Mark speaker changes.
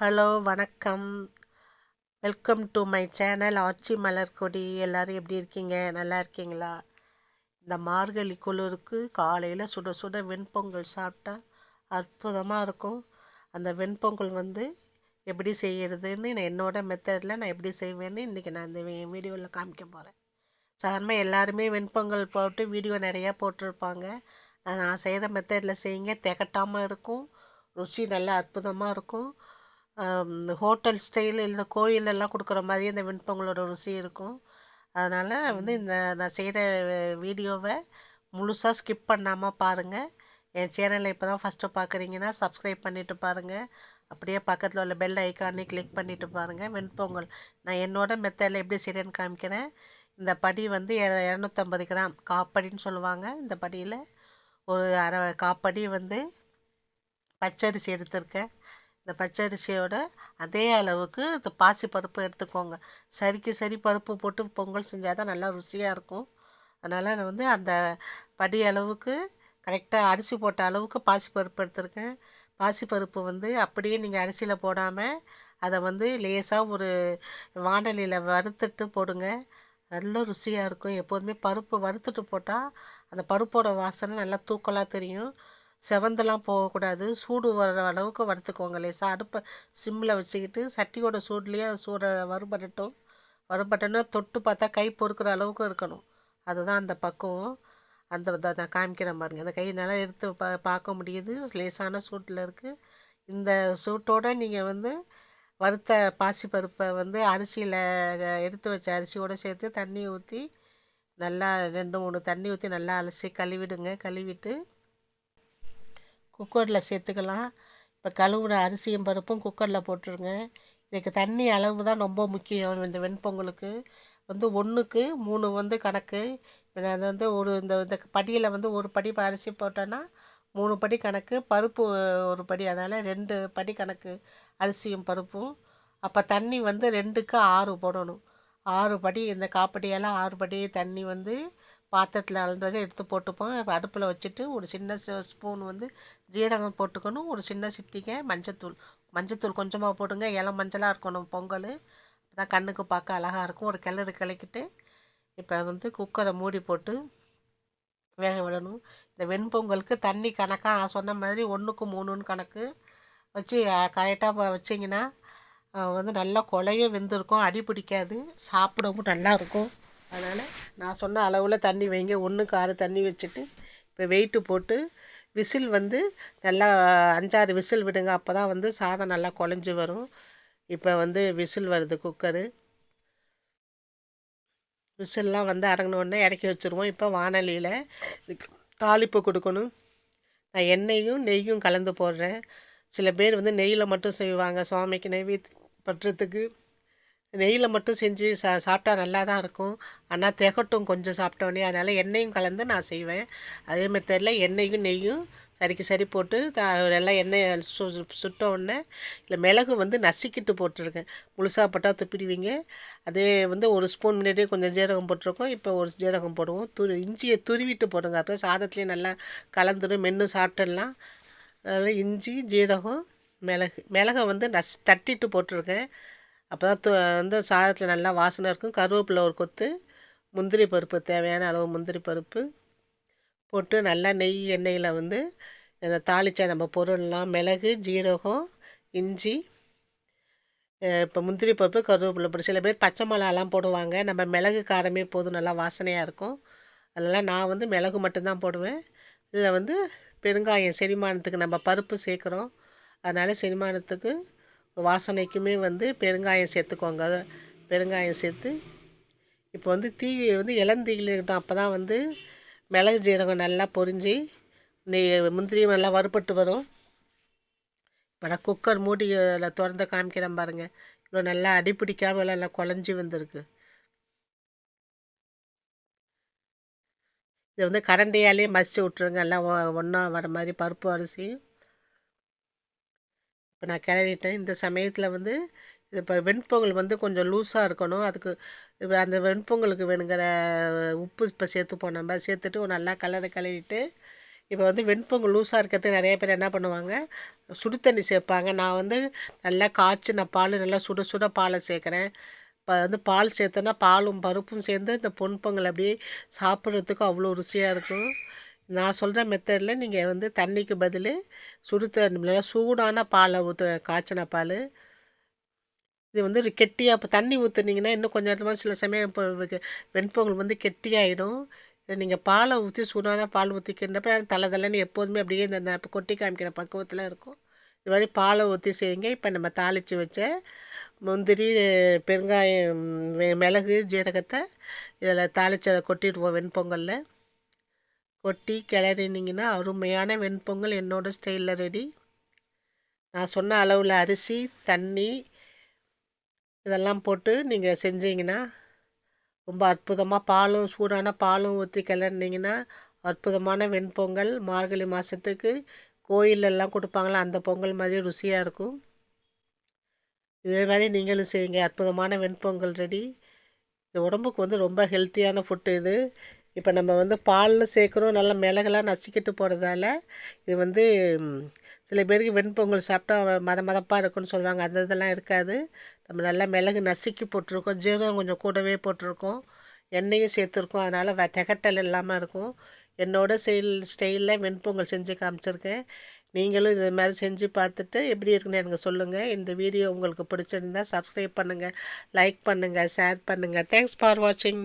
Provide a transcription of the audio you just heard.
Speaker 1: hello வணக்கம் welcome to my channel ஆச்சி கொடி எல்லோரும் எப்படி இருக்கீங்க நல்லா இருக்கீங்களா இந்த மார்கழி குளிருக்கு காலையில் சுட சுட வெண்பொங்கல் சாப்பிட்டா அற்புதமாக இருக்கும் அந்த வெண்பொங்கல் வந்து எப்படி செய்கிறதுன்னு நான் என்னோடய மெத்தடில் நான் எப்படி செய்வேன்னு இன்றைக்கி நான் இந்த வீடியோவில் காமிக்க போகிறேன் சாதாரணமாக எல்லாருமே வெண்பொங்கல் போட்டு வீடியோ நிறையா போட்டிருப்பாங்க நான் செய்கிற மெத்தடில் செய்யுங்க திகட்டாமல் இருக்கும் ருசி நல்லா அற்புதமாக இருக்கும் ஹோட்டல் ஸ்டைல் இந்த கோயிலெல்லாம் கொடுக்குற மாதிரி அந்த வெண்பொங்கலோட ருசி இருக்கும் அதனால் வந்து இந்த நான் செய்கிற வீடியோவை முழுசாக ஸ்கிப் பண்ணாமல் பாருங்கள் என் சேனலில் இப்போ தான் ஃபஸ்ட்டு பார்க்குறீங்கன்னா சப்ஸ்கிரைப் பண்ணிவிட்டு பாருங்கள் அப்படியே பக்கத்தில் உள்ள பெல் ஐக்கானே கிளிக் பண்ணிவிட்டு பாருங்கள் வெண்பொங்கல் நான் என்னோட மெத்தடில் எப்படி செய்கிறேன்னு காமிக்கிறேன் இந்த படி வந்து இரநூத்தம்பது கிராம் காப்படின்னு சொல்லுவாங்க இந்த படியில் ஒரு அரை காப்படி வந்து பச்சரிசி எடுத்திருக்கேன் இந்த பச்சரிசியோட அதே அளவுக்கு இந்த பாசி பருப்பு எடுத்துக்கோங்க சரிக்கு சரி பருப்பு போட்டு பொங்கல் செஞ்சால் தான் நல்லா ருசியாக இருக்கும் அதனால் நான் வந்து அந்த படி அளவுக்கு கரெக்டாக அரிசி போட்ட அளவுக்கு பாசி பருப்பு எடுத்திருக்கேன் பாசி பருப்பு வந்து அப்படியே நீங்கள் அரிசியில் போடாமல் அதை வந்து லேசாக ஒரு வானலியில் வறுத்துட்டு போடுங்க நல்ல ருசியாக இருக்கும் எப்போதுமே பருப்பு வறுத்துட்டு போட்டால் அந்த பருப்போட வாசனை நல்லா தூக்கலாக தெரியும் செவந்தெல்லாம் போகக்கூடாது சூடு வர அளவுக்கு வறுத்துக்கோங்க லேசாக அடுப்பை சிம்மில் வச்சுக்கிட்டு சட்டியோட சூடுலேயே சூட வறுபட்டுட்டும் வறுபட்டோன்னா தொட்டு பார்த்தா கை பொறுக்கிற அளவுக்கு இருக்கணும் அதுதான் அந்த பக்குவம் அந்த நான் காமிக்கிற பாருங்கள் அந்த நல்லா எடுத்து பா பார்க்க முடியுது லேசான சூட்டில் இருக்குது இந்த சூட்டோடு நீங்கள் வந்து வறுத்த பாசிப்பருப்பை வந்து அரிசியில் எடுத்து வச்ச அரிசியோடு சேர்த்து தண்ணி ஊற்றி நல்லா ரெண்டு மூணு தண்ணி ஊற்றி நல்லா அலசி கழுவிடுங்க கழுவிட்டு குக்கரில் சேர்த்துக்கலாம் இப்போ கழுவுன அரிசியும் பருப்பும் குக்கரில் போட்டுருங்க இதுக்கு தண்ணி அளவு தான் ரொம்ப முக்கியம் இந்த வெண்பொங்கலுக்கு வந்து ஒன்றுக்கு மூணு வந்து கணக்கு அது வந்து ஒரு இந்த இந்த படியில் வந்து ஒரு படி அரிசி போட்டோன்னா மூணு படி கணக்கு பருப்பு ஒரு படி அதனால் ரெண்டு படி கணக்கு அரிசியும் பருப்பும் அப்போ தண்ணி வந்து ரெண்டுக்கு ஆறு போடணும் ஆறு படி இந்த காப்படியெல்லாம் ஆறு படி தண்ணி வந்து பாத்திரத்தில் அளந்து வச்சு எடுத்து போட்டுப்போம் இப்போ அடுப்பில் வச்சுட்டு ஒரு சின்ன ஸ்பூன் வந்து ஜீரகம் போட்டுக்கணும் ஒரு சின்ன சிட்டிக்கை மஞ்சத்தூள் மஞ்சத்தூள் கொஞ்சமாக போட்டுங்க இளம் மஞ்சளாக இருக்கணும் பொங்கல் தான் கண்ணுக்கு பார்க்க அழகாக இருக்கும் ஒரு கிளறு கிளக்கிட்டு இப்போ வந்து குக்கரை மூடி போட்டு வேக விடணும் இந்த வெண்பொங்கலுக்கு தண்ணி கணக்காக நான் சொன்ன மாதிரி ஒன்றுக்கு மூணுன்னு கணக்கு வச்சு கரெக்டாக வச்சிங்கன்னா வந்து நல்லா கொலையே வெந்திருக்கும் அடி பிடிக்காது சாப்பிடவும் நல்லாயிருக்கும் அதனால் நான் சொன்ன அளவில் தண்ணி வைங்க ஒன்றுக்கு ஆறு தண்ணி வச்சுட்டு இப்போ வெயிட்டு போட்டு விசில் வந்து நல்லா அஞ்சாறு விசில் விடுங்க அப்போ தான் வந்து சாதம் நல்லா குழஞ்சி வரும் இப்போ வந்து விசில் வருது குக்கரு விசில்லாம் வந்து அடங்கினோடனே இறக்கி வச்சுருவோம் இப்போ வானலியில் தாளிப்பு கொடுக்கணும் நான் எண்ணெயும் நெய்யும் கலந்து போடுறேன் சில பேர் வந்து நெய்யில் மட்டும் செய்வாங்க சுவாமிக்கு நெய் பற்றத்துக்கு நெய்யில் மட்டும் செஞ்சு சா சாப்பிட்டா நல்லா தான் இருக்கும் ஆனால் திகட்டும் கொஞ்சம் சாப்பிட்டோன்னே அதனால் எண்ணெயும் கலந்து நான் செய்வேன் அதே தெரியல எண்ணெயும் நெய்யும் சரிக்கு சரி போட்டு எல்லாம் எண்ணெய் சு சுட்டோடனே இல்லை மிளகு வந்து நசுக்கிட்டு போட்டிருக்கேன் முழுசாக போட்டால் துப்பிடுவீங்க அதே வந்து ஒரு ஸ்பூன் முன்னாடியே கொஞ்சம் ஜீரகம் போட்டிருக்கோம் இப்போ ஒரு ஜீரகம் போடுவோம் துரு இஞ்சியை துருவிட்டு போடுங்க அப்போ சாதத்துலேயும் நல்லா கலந்துடும் மென்று சாப்பிட்டுடலாம் அதனால் இஞ்சி ஜீரகம் மிளகு மிளகை வந்து நஸ் தட்டிட்டு போட்டிருக்கேன் அப்போ தான் வந்து சாதத்தில் நல்லா வாசனை இருக்கும் கருவேப்பிலை ஒரு கொத்து முந்திரி பருப்பு தேவையான அளவு முந்திரி பருப்பு போட்டு நல்லா நெய் எண்ணெயில் வந்து இந்த தாளிச்சா நம்ம பொருள்லாம் மிளகு ஜீரகம் இஞ்சி இப்போ முந்திரி பருப்பு கருவேப்பிலை போட்டு சில பேர் பச்சை மிளகாலாம் போடுவாங்க நம்ம மிளகு காரமே போதும் நல்லா வாசனையாக இருக்கும் அதனால் நான் வந்து மிளகு மட்டும்தான் போடுவேன் இதில் வந்து பெருங்காயம் செரிமானத்துக்கு நம்ம பருப்பு சேர்க்குறோம் அதனால் செரிமானத்துக்கு வாசனைக்குமே வந்து பெருங்காயம் சேர்த்துக்கோங்க பெருங்காயம் சேர்த்து இப்போ வந்து தீ வந்து இளந்தீயில் இருக்கட்டும் அப்போ தான் வந்து மிளகு ஜீரகம் நல்லா பொரிஞ்சு நீ முந்திரியும் நல்லா வறுபட்டு வரும் இப்போ நான் குக்கர் அதில் திறந்து காமிக்கிறேன் பாருங்கள் இவ்வளோ நல்லா அடிப்பிடிக்காமல் நல்லா குழஞ்சி வந்திருக்கு இதை வந்து கரண்டியாலே மசிச்சு விட்ருங்க எல்லாம் ஒன்றா வர மாதிரி பருப்பு அரிசியும் இப்போ நான் கிளறிட்டேன் இந்த சமயத்தில் வந்து இப்போ வெண்பொங்கல் வந்து கொஞ்சம் லூஸாக இருக்கணும் அதுக்கு அந்த வெண்பொங்கலுக்கு வேணுங்கிற உப்பு இப்போ சேர்த்துப்போம் நம்ம சேர்த்துட்டு நல்லா கலரை கழுவிட்டு இப்போ வந்து வெண்பொங்கல் லூஸாக இருக்கிறதுக்கு நிறைய பேர் என்ன பண்ணுவாங்க சுடு தண்ணி சேர்ப்பாங்க நான் வந்து நல்லா காய்ச்சி நான் பால் நல்லா சுட சுட பாலை சேர்க்குறேன் இப்போ வந்து பால் சேர்த்தோன்னா பாலும் பருப்பும் சேர்ந்து இந்த பொன் பொங்கல் அப்படியே சாப்பிட்றதுக்கு அவ்வளோ ருசியாக இருக்கும் நான் சொல்கிற மெத்தடில் நீங்கள் வந்து தண்ணிக்கு பதில் சுடு தண்ணி சூடான பாலை ஊற்று காய்ச்சின பால் இது வந்து கெட்டியாக இப்போ தண்ணி ஊற்றுனீங்கன்னா இன்னும் கொஞ்சம் நேரத்தில் சில சமயம் இப்போ வெண்பொங்கல் வந்து கெட்டியாகிடும் நீங்கள் பாலை ஊற்றி சூடான பால் ஊற்றிக்கிறப்ப தலை தலைன்னு எப்போதுமே அப்படியே இந்த இப்போ கொட்டி காமிக்கிற பக்குவத்தில் இருக்கும் இது மாதிரி பாலை ஊற்றி செய்யுங்க இப்போ நம்ம தாளித்து வச்ச முந்திரி பெருங்காயம் மிளகு ஜீரகத்தை இதில் தாளித்து அதை கொட்டிடுவோம் வெண்பொங்கலில் கொட்டி கிளறினிங்கன்னா அருமையான வெண்பொங்கல் என்னோடய ஸ்டைலில் ரெடி நான் சொன்ன அளவில் அரிசி தண்ணி இதெல்லாம் போட்டு நீங்கள் செஞ்சீங்கன்னா ரொம்ப அற்புதமாக பாலும் சூடான பாலும் ஊற்றி கிளறினீங்கன்னா அற்புதமான வெண்பொங்கல் மார்கழி மாதத்துக்கு கோயிலெல்லாம் கொடுப்பாங்களா அந்த பொங்கல் மாதிரி ருசியாக இருக்கும் இதே மாதிரி நீங்களும் செய்யுங்க அற்புதமான வெண்பொங்கல் ரெடி உடம்புக்கு வந்து ரொம்ப ஹெல்த்தியான ஃபுட்டு இது இப்போ நம்ம வந்து பாலில் சேர்க்குறோம் நல்லா மிளகெல்லாம் நசிக்கிட்டு போகிறதால இது வந்து சில பேருக்கு வெண்பொங்கல் சாப்பிட்டா மத மதப்பாக இருக்குன்னு சொல்லுவாங்க அந்த இதெல்லாம் இருக்காது நம்ம நல்லா மிளகு நசுக்கி போட்டிருக்கோம் ஜீரகம் கொஞ்சம் கூடவே போட்டிருக்கோம் எண்ணெயும் சேர்த்துருக்கோம் அதனால் வ தகட்டல் இல்லாமல் இருக்கும் என்னோட ஸ்டைல் ஸ்டைலில் வெண்பொங்கல் செஞ்சு காமிச்சிருக்கேன் நீங்களும் இது மாதிரி செஞ்சு பார்த்துட்டு எப்படி இருக்குன்னு எனக்கு சொல்லுங்கள் இந்த வீடியோ உங்களுக்கு பிடிச்சிருந்தால் சப்ஸ்கிரைப் பண்ணுங்கள் லைக் பண்ணுங்கள் ஷேர் பண்ணுங்கள் தேங்க்ஸ் ஃபார் வாட்சிங்